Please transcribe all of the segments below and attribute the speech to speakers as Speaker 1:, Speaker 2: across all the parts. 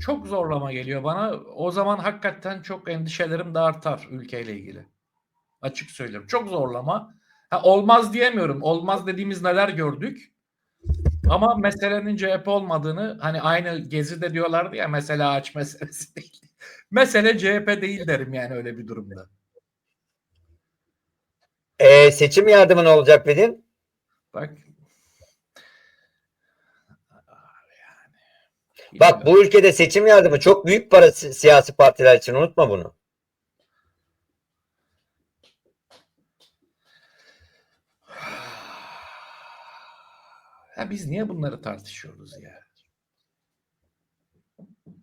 Speaker 1: çok zorlama geliyor bana. O zaman hakikaten çok endişelerim de artar ülkeyle ilgili. Açık söylüyorum. Çok zorlama. Ha, olmaz diyemiyorum. Olmaz dediğimiz neler gördük. Ama meselenin CHP olmadığını hani aynı Gezi'de diyorlardı ya mesela ağaç meselesi değil. Mesele CHP değil derim yani öyle bir durumda.
Speaker 2: Ee, seçim yardımı ne olacak dedin?
Speaker 1: Bak.
Speaker 2: Bak bu ülkede seçim yardımı çok büyük para si- siyasi partiler için unutma bunu.
Speaker 1: Ya biz niye bunları tartışıyoruz ya?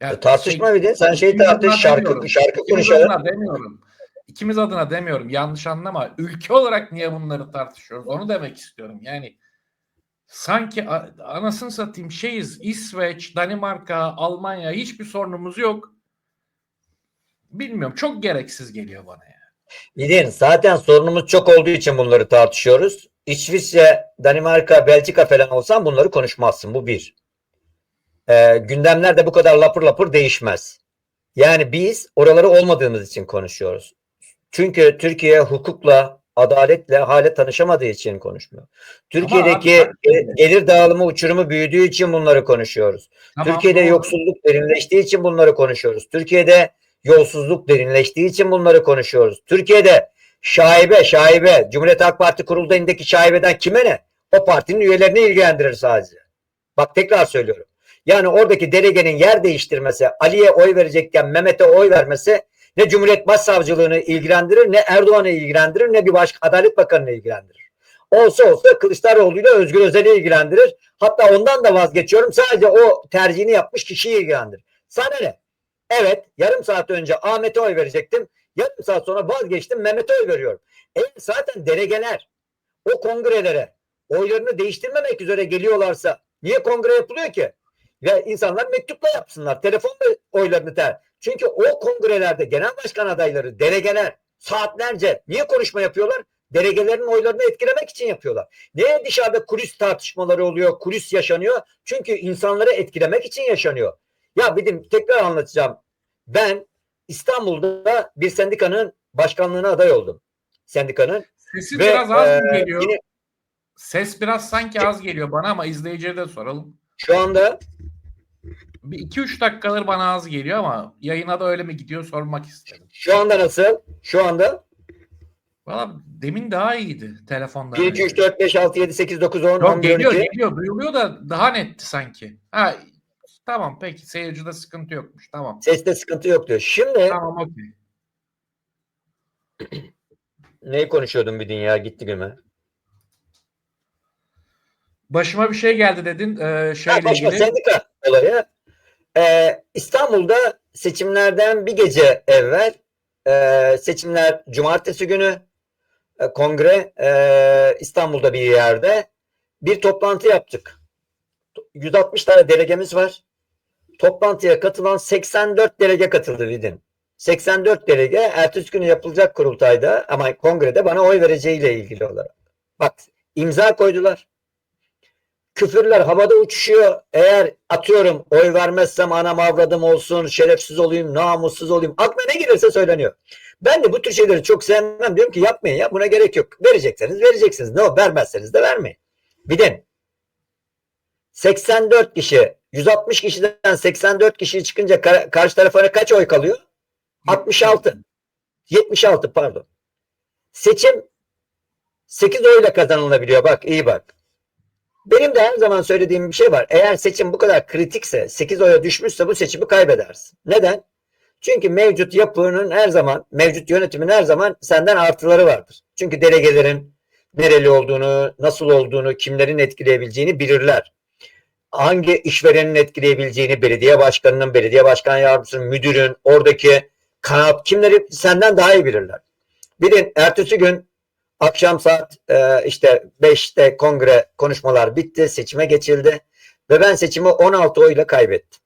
Speaker 2: E, tartışma bir de sen şey
Speaker 1: ikimiz adına
Speaker 2: tartış şarkı
Speaker 1: demiyorum.
Speaker 2: şarkı
Speaker 1: İkimiz
Speaker 2: konuşalım.
Speaker 1: adına demiyorum. İkimiz adına demiyorum. Yanlış anlama. Ülke olarak niye bunları tartışıyoruz? Onu demek istiyorum. Yani sanki anasını satayım şeyiz. İsveç, Danimarka, Almanya hiçbir sorunumuz yok. Bilmiyorum. Çok gereksiz geliyor bana ya.
Speaker 2: Bilin zaten sorunumuz çok olduğu için bunları tartışıyoruz. İsviçre, Danimarka, Belçika falan olsan bunları konuşmazsın. Bu bir. Ee, gündemler de bu kadar lapır lapır değişmez. Yani biz oraları olmadığımız için konuşuyoruz. Çünkü Türkiye hukukla, adaletle hale tanışamadığı için konuşmuyor. Türkiye'deki
Speaker 1: abi,
Speaker 2: ge- gelir dağılımı uçurumu büyüdüğü için bunları konuşuyoruz.
Speaker 1: Tamam,
Speaker 2: Türkiye'de
Speaker 1: doğru.
Speaker 2: yoksulluk derinleştiği için bunları konuşuyoruz. Türkiye'de yolsuzluk derinleştiği için bunları konuşuyoruz. Türkiye'de şaibe şaibe Cumhuriyet Halk Parti kurulduğundaki şaibeden kime ne? O partinin üyelerini ilgilendirir sadece. Bak tekrar söylüyorum. Yani oradaki delegenin yer değiştirmesi, Ali'ye oy verecekken Mehmet'e oy vermesi ne Cumhuriyet Başsavcılığını ilgilendirir, ne Erdoğan'ı ilgilendirir, ne bir başka Adalet Bakanı'nı ilgilendirir. Olsa olsa Kılıçdaroğlu ile Özgür Özel'i ilgilendirir. Hatta ondan da vazgeçiyorum. Sadece o tercihini yapmış kişiyi ilgilendirir. Sana ne? Evet yarım saat önce Ahmet'e oy verecektim. Yarım saat sonra vazgeçtim Mehmet'e oy veriyorum. E zaten delegeler o kongrelere oylarını değiştirmemek üzere geliyorlarsa niye kongre yapılıyor ki? Ve insanlar mektupla yapsınlar. Telefonla oylarını ter. Çünkü o kongrelerde genel başkan adayları, delegeler saatlerce niye konuşma yapıyorlar? Delegelerin oylarını etkilemek için yapıyorlar. Niye dışarıda kulis tartışmaları oluyor, kulis yaşanıyor? Çünkü insanları etkilemek için yaşanıyor. Ya dedim tekrar anlatacağım. Ben İstanbul'da bir sendikanın başkanlığına aday oldum. Sendikanın.
Speaker 1: Sesi
Speaker 2: Ve,
Speaker 1: biraz az
Speaker 2: e,
Speaker 1: geliyor?
Speaker 2: yine-
Speaker 1: Ses biraz sanki az geliyor bana ama izleyiciye de soralım.
Speaker 2: Şu anda
Speaker 1: Bir 2-3 dakikadır bana az geliyor ama yayına da öyle mi gidiyor sormak istedim.
Speaker 2: şu anda nasıl? Şu anda
Speaker 1: Valla demin daha iyiydi telefonda.
Speaker 2: 1, 2, 3, 4, 5, 6, 7, 8, 9, 10,
Speaker 1: Yok
Speaker 2: 11,
Speaker 1: geliyor
Speaker 2: 12.
Speaker 1: geliyor duyuluyor da daha netti sanki. Ha tamam peki seyircide sıkıntı yokmuş tamam.
Speaker 2: Seste sıkıntı yok diyor. Şimdi
Speaker 1: Tamam okey.
Speaker 2: neyi konuşuyordum bir dünya gitti güme.
Speaker 1: Başıma bir şey geldi dedin e,
Speaker 2: Ha,
Speaker 1: şeyle
Speaker 2: başka
Speaker 1: ilgili.
Speaker 2: sendika olayı. Ee, İstanbul'da seçimlerden bir gece evvel e, seçimler cumartesi günü e, kongre e, İstanbul'da bir yerde bir toplantı yaptık. 160 tane delegemiz var. Toplantıya katılan 84 delege katıldı Vidin. 84 delege ertesi günü yapılacak kurultayda ama kongrede bana oy vereceğiyle ilgili olarak. Bak imza koydular. Küfürler havada uçuşuyor. Eğer atıyorum oy vermezsem anam avradım olsun, şerefsiz olayım, namussuz olayım. Aklına ne gelirse söyleniyor. Ben de bu tür şeyleri çok sevmem. Diyorum ki yapmayın ya buna gerek yok. Verecekseniz vereceksiniz. Ne o vermezseniz de vermeyin. Bir de 84 kişi 160 kişiden 84 kişi çıkınca kar- karşı tarafa kaç oy kalıyor? 66. 76 pardon. Seçim 8 oyla kazanılabiliyor. Bak iyi bak. Benim de her zaman söylediğim bir şey var. Eğer seçim bu kadar kritikse 8 oya düşmüşse bu seçimi kaybedersin. Neden? Çünkü mevcut yapının her zaman, mevcut yönetimin her zaman senden artıları vardır. Çünkü delegelerin nereli olduğunu, nasıl olduğunu, kimlerin etkileyebileceğini bilirler. Hangi işverenin etkileyebileceğini, belediye başkanının, belediye başkan yardımcısının, müdürün, oradaki kanat kimleri senden daha iyi bilirler. De ertesi gün akşam saat e, işte 5'te kongre konuşmalar bitti, seçime geçildi ve ben seçimi 16 oyla kaybettim.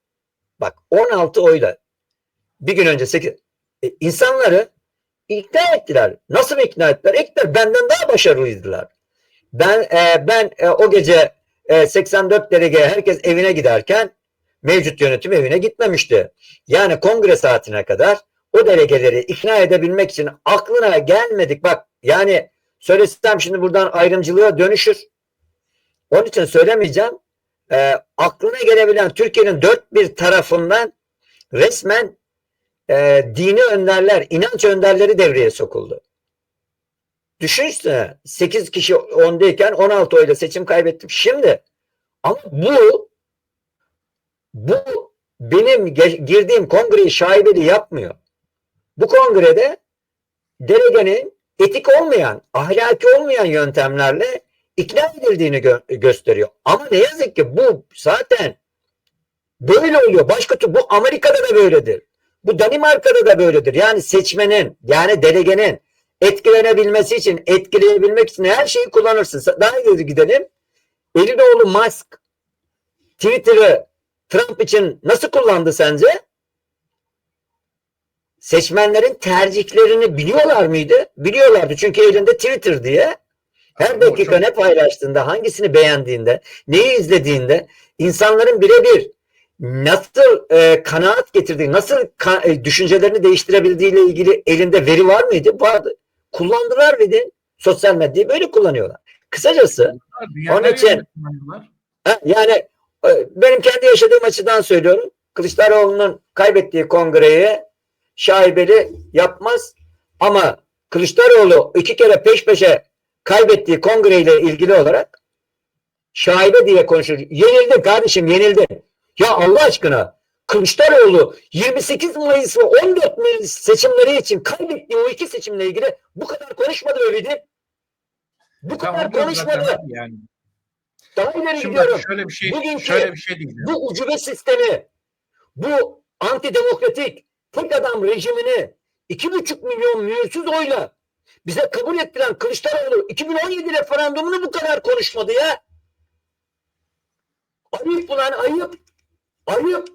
Speaker 2: Bak 16 oyla bir gün önce 8 e, insanları ikna ettiler. Nasıl ikna ettiler? Ettiler. Benden daha başarılıydılar. Ben e, ben e, o gece e, 84 delege herkes evine giderken mevcut yönetim evine gitmemişti. Yani kongre saatine kadar o delegeleri ikna edebilmek için aklına gelmedik. Bak yani söylesem şimdi buradan ayrımcılığa dönüşür. Onun için söylemeyeceğim. Ee, aklına gelebilen Türkiye'nin dört bir tarafından resmen e, dini önderler, inanç önderleri devreye sokuldu. Düşünsene 8 kişi ondayken 16 oyla seçim kaybettim. Şimdi ama bu bu benim girdiğim kongreyi şaibeli yapmıyor. Bu kongrede delegenin etik olmayan, ahlaki olmayan yöntemlerle ikna edildiğini gö- gösteriyor. Ama ne yazık ki bu zaten böyle oluyor. Başka türlü bu Amerika'da da böyledir. Bu Danimarka'da da böyledir. Yani seçmenin yani delegenin etkilenebilmesi için, etkileyebilmek için her şeyi kullanırsın. Daha ileri gidelim. Elinoğlu Musk Twitter'ı Trump için nasıl kullandı sence? Seçmenlerin tercihlerini biliyorlar mıydı? Biliyorlardı çünkü elinde Twitter diye. Her
Speaker 1: Ama
Speaker 2: dakika
Speaker 1: çok-
Speaker 2: ne paylaştığında, hangisini beğendiğinde, neyi izlediğinde insanların birebir nasıl e, kanaat getirdiği, nasıl ka- e, düşüncelerini değiştirebildiğiyle ilgili elinde veri var mıydı? Vardı. Kullandılar ve de sosyal medyayı böyle kullanıyorlar. Kısacası Onun için-. Ha, Yani e, benim kendi yaşadığım açıdan söylüyorum. Kılıçdaroğlu'nun kaybettiği kongreyi şaibeli yapmaz. Ama Kılıçdaroğlu iki kere peş peşe kaybettiği kongreyle ilgili olarak şaibe diye konuşur. Yenildin kardeşim yenildin. Ya Allah aşkına Kılıçdaroğlu 28 Mayıs ve 14 Mayıs seçimleri için kaybettiği o iki seçimle ilgili bu kadar konuşmadı öyleydi. Bu kadar
Speaker 1: Tamam, diyorum
Speaker 2: konuşmadı.
Speaker 1: yani.
Speaker 2: Daha ileri
Speaker 1: Şimdi
Speaker 2: gidiyorum.
Speaker 1: şöyle bir şey,
Speaker 2: Bugünkü-
Speaker 1: şöyle bir şey diyeceğim.
Speaker 2: bu ucube sistemi, bu antidemokratik tek adam rejimini iki buçuk milyon mühürsüz oyla bize kabul ettiren Kılıçdaroğlu 2017 referandumunu bu kadar konuşmadı ya. Ayıp ulan ayıp. Ayıp.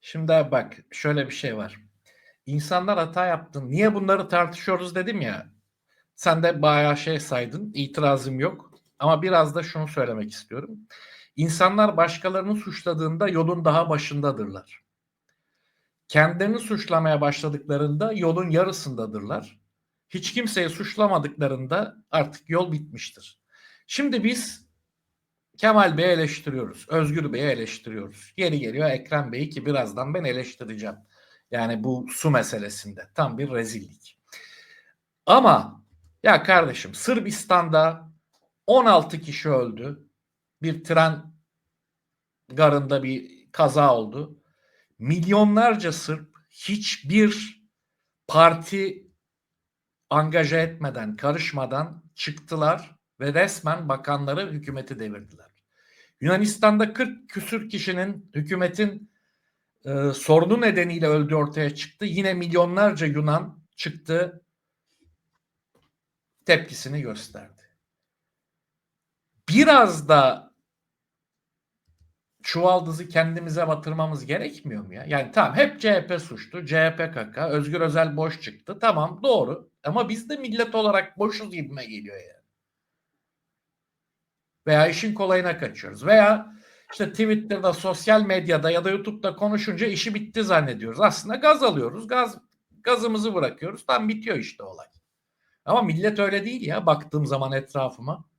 Speaker 1: Şimdi bak şöyle bir şey var. İnsanlar hata yaptın. Niye bunları tartışıyoruz dedim ya. Sen de bayağı şey saydın. İtirazım yok. Ama biraz da şunu söylemek istiyorum. İnsanlar başkalarını suçladığında yolun daha başındadırlar. Kendilerini suçlamaya başladıklarında yolun yarısındadırlar. Hiç kimseyi suçlamadıklarında artık yol bitmiştir. Şimdi biz Kemal Bey'i eleştiriyoruz. Özgür Bey'i eleştiriyoruz. Yeri geliyor Ekrem Bey'i ki birazdan ben eleştireceğim. Yani bu su meselesinde tam bir rezillik. Ama ya kardeşim Sırbistan'da 16 kişi öldü. Bir tren garında bir kaza oldu. Milyonlarca Sırp hiçbir parti angaja etmeden, karışmadan çıktılar ve resmen bakanları hükümeti devirdiler. Yunanistan'da 40 küsür kişinin hükümetin e, sorunu nedeniyle öldüğü ortaya çıktı. Yine milyonlarca Yunan çıktı tepkisini gösterdi. Biraz da çuvaldızı kendimize batırmamız gerekmiyor mu ya? Yani tamam hep CHP suçlu, CHP kaka, Özgür Özel boş çıktı. Tamam doğru ama biz de millet olarak boşuz gibime geliyor ya. Veya işin kolayına kaçıyoruz. Veya işte Twitter'da, sosyal medyada ya da YouTube'da konuşunca işi bitti zannediyoruz. Aslında gaz alıyoruz. Gaz gazımızı bırakıyoruz. Tam bitiyor işte olay. Ama millet öyle değil ya baktığım zaman etrafıma.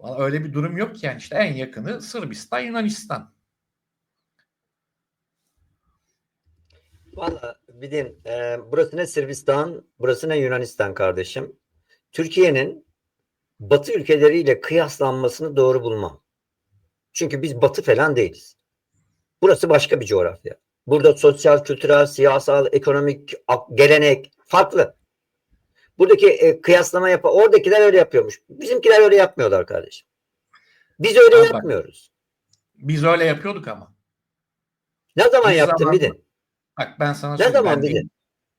Speaker 1: Vallahi öyle bir durum yok ki yani işte en yakını Sırbistan, Yunanistan.
Speaker 2: Valla bilin e, burası ne Sırbistan, burası ne Yunanistan kardeşim. Türkiye'nin Batı ülkeleriyle kıyaslanmasını doğru bulmam. Çünkü biz Batı falan değiliz. Burası başka bir coğrafya. Burada sosyal, kültürel, siyasal, ekonomik gelenek farklı. Buradaki e, kıyaslama yap oradakiler öyle yapıyormuş. Bizimkiler öyle yapmıyorlar kardeşim. Biz öyle
Speaker 1: bak-
Speaker 2: yapmıyoruz.
Speaker 1: Biz öyle yapıyorduk ama.
Speaker 2: Ne zaman
Speaker 1: Bir
Speaker 2: yaptın
Speaker 1: zaman-
Speaker 2: Bidin?
Speaker 1: Bak ben sana
Speaker 2: Ne zaman
Speaker 1: ben değil.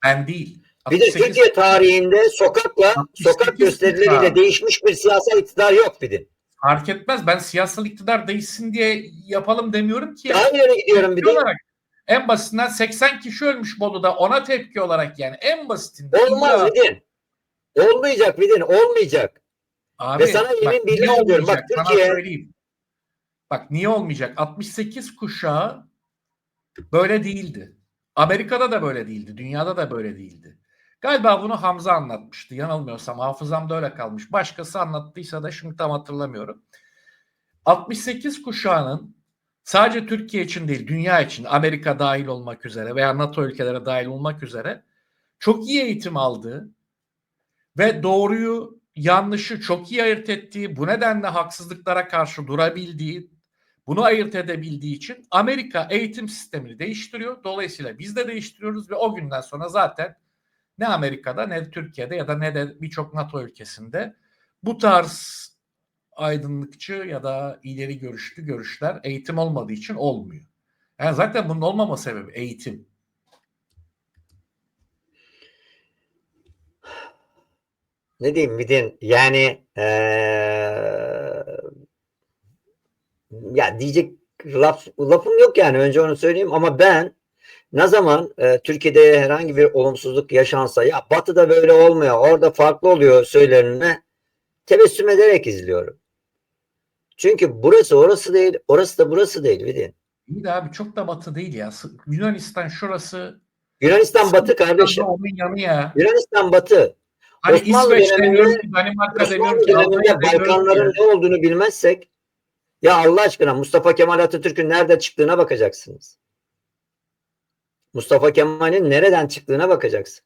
Speaker 1: Ben değil.
Speaker 2: Bir de
Speaker 1: 68
Speaker 2: Türkiye tarihinde sokakla
Speaker 1: 68
Speaker 2: sokak gösterileriyle değişmiş bir siyasal iktidar yok Bidin.
Speaker 1: Fark etmez. Ben siyasal iktidar değişsin diye yapalım demiyorum ki.
Speaker 2: Daha ileri gidiyorum bir de.
Speaker 1: olarak en basitinden 80 kişi ölmüş Bolu'da ona tepki olarak yani en basitinde.
Speaker 2: Olmaz Vidin. Olmayacak Vidin. Olmayacak.
Speaker 1: Abi,
Speaker 2: Ve sana yemin billah
Speaker 1: niye
Speaker 2: ediyorum. Bak, Türkiye-
Speaker 1: söyleyeyim. Bak niye olmayacak? 68 kuşağı böyle değildi. Amerika'da da böyle değildi. Dünyada da böyle değildi. Galiba bunu Hamza anlatmıştı. Yanılmıyorsam hafızamda öyle kalmış. Başkası anlattıysa da şimdi tam hatırlamıyorum. 68 kuşağının sadece Türkiye için değil dünya için Amerika dahil olmak üzere veya NATO ülkelere dahil olmak üzere çok iyi eğitim aldığı ve doğruyu yanlışı çok iyi ayırt ettiği bu nedenle haksızlıklara karşı durabildiği bunu ayırt edebildiği için Amerika eğitim sistemini değiştiriyor. Dolayısıyla biz de değiştiriyoruz ve o günden sonra zaten ne Amerika'da ne de Türkiye'de ya da ne de birçok NATO ülkesinde bu tarz aydınlıkçı ya da ileri görüşlü görüşler eğitim olmadığı için olmuyor. Yani zaten bunun olmama sebebi eğitim.
Speaker 2: Ne diyeyim Vidin yani eee, ya diyecek laf, lafım yok yani önce onu söyleyeyim ama ben ne zaman e, Türkiye'de herhangi bir olumsuzluk yaşansa ya batıda böyle olmuyor orada farklı oluyor söylenene tebessüm ederek izliyorum. Çünkü burası orası değil orası da burası değil Vidin.
Speaker 1: İyi de abi çok da batı değil ya. Yunanistan şurası.
Speaker 2: Yunanistan batı kardeşim.
Speaker 1: Yanı ya.
Speaker 2: Yunanistan batı.
Speaker 1: Hani
Speaker 2: Osmanlı
Speaker 1: İsveç ki Danimarka ki Almanya
Speaker 2: Balkanların ne olduğunu bilmezsek ya Allah aşkına Mustafa Kemal Atatürk'ün nerede çıktığına bakacaksınız. Mustafa Kemal'in nereden çıktığına bakacaksın.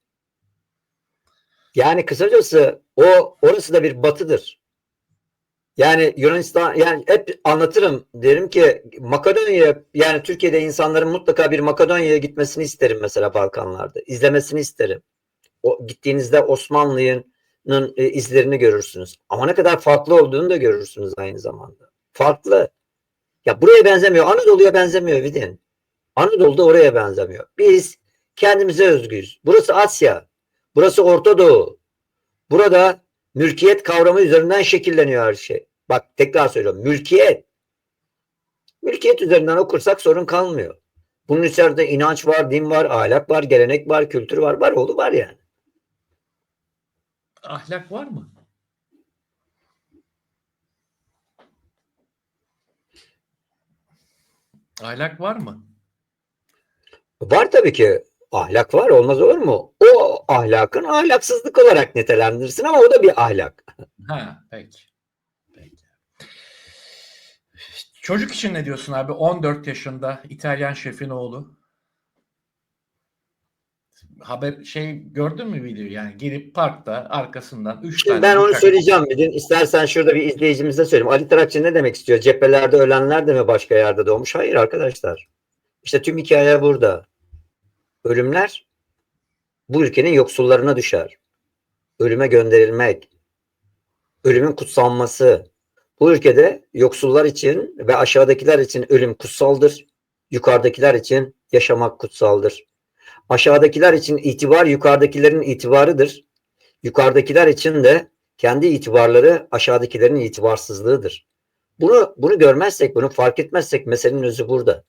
Speaker 2: Yani kısacası o orası da bir batıdır. Yani Yunanistan yani hep anlatırım derim ki Makedonya yani Türkiye'de insanların mutlaka bir Makedonya'ya gitmesini isterim mesela Balkanlarda. izlemesini isterim. O gittiğinizde Osmanlı'nın e, izlerini görürsünüz. Ama ne kadar farklı olduğunu da görürsünüz aynı zamanda. Farklı. Ya buraya benzemiyor. Anadolu'ya benzemiyor Vidin. Anadolu da oraya benzemiyor. Biz kendimize özgüyüz. Burası Asya. Burası Orta Doğu. Burada mülkiyet kavramı üzerinden şekilleniyor her şey. Bak tekrar söylüyorum. Mülkiyet. Mülkiyet üzerinden okursak sorun kalmıyor. Bunun içerisinde inanç var, din var, ahlak var, gelenek var, kültür var. Var oğlu var yani.
Speaker 1: Ahlak var mı? Ahlak var mı?
Speaker 2: Var tabii ki ahlak var olmaz olur mu? O ahlakın ahlaksızlık olarak nitelendirsin ama o da bir ahlak.
Speaker 1: Ha, peki. Peki. Çocuk için ne diyorsun abi? 14 yaşında İtalyan şefin oğlu. Haber şey gördün mü videoyu yani gelip parkta arkasından 3
Speaker 2: Şimdi
Speaker 1: tane
Speaker 2: ben onu söyleyeceğim bir gün. İstersen şurada bir izleyicimize söyleyeyim. Ali Tarakçı ne demek istiyor? Cephelerde ölenler de mi başka yerde doğmuş? Hayır arkadaşlar. İşte tüm hikaye burada. Ölümler bu ülkenin yoksullarına düşer. Ölüme gönderilmek, ölümün kutsanması. Bu ülkede yoksullar için ve aşağıdakiler için ölüm kutsaldır. Yukarıdakiler için yaşamak kutsaldır. Aşağıdakiler için itibar yukarıdakilerin itibarıdır. Yukarıdakiler için de kendi itibarları aşağıdakilerin itibarsızlığıdır. Bunu bunu görmezsek, bunu fark etmezsek meselenin özü burada.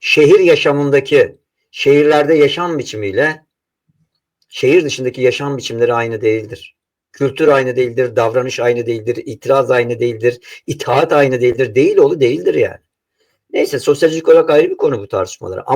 Speaker 2: Şehir yaşamındaki, şehirlerde yaşam biçimiyle şehir dışındaki yaşam biçimleri aynı değildir. Kültür aynı değildir, davranış aynı değildir, itiraz aynı değildir, itaat aynı değildir. Değil oğlu değildir yani. Neyse sosyolojik olarak ayrı bir konu bu tartışmalar. Ama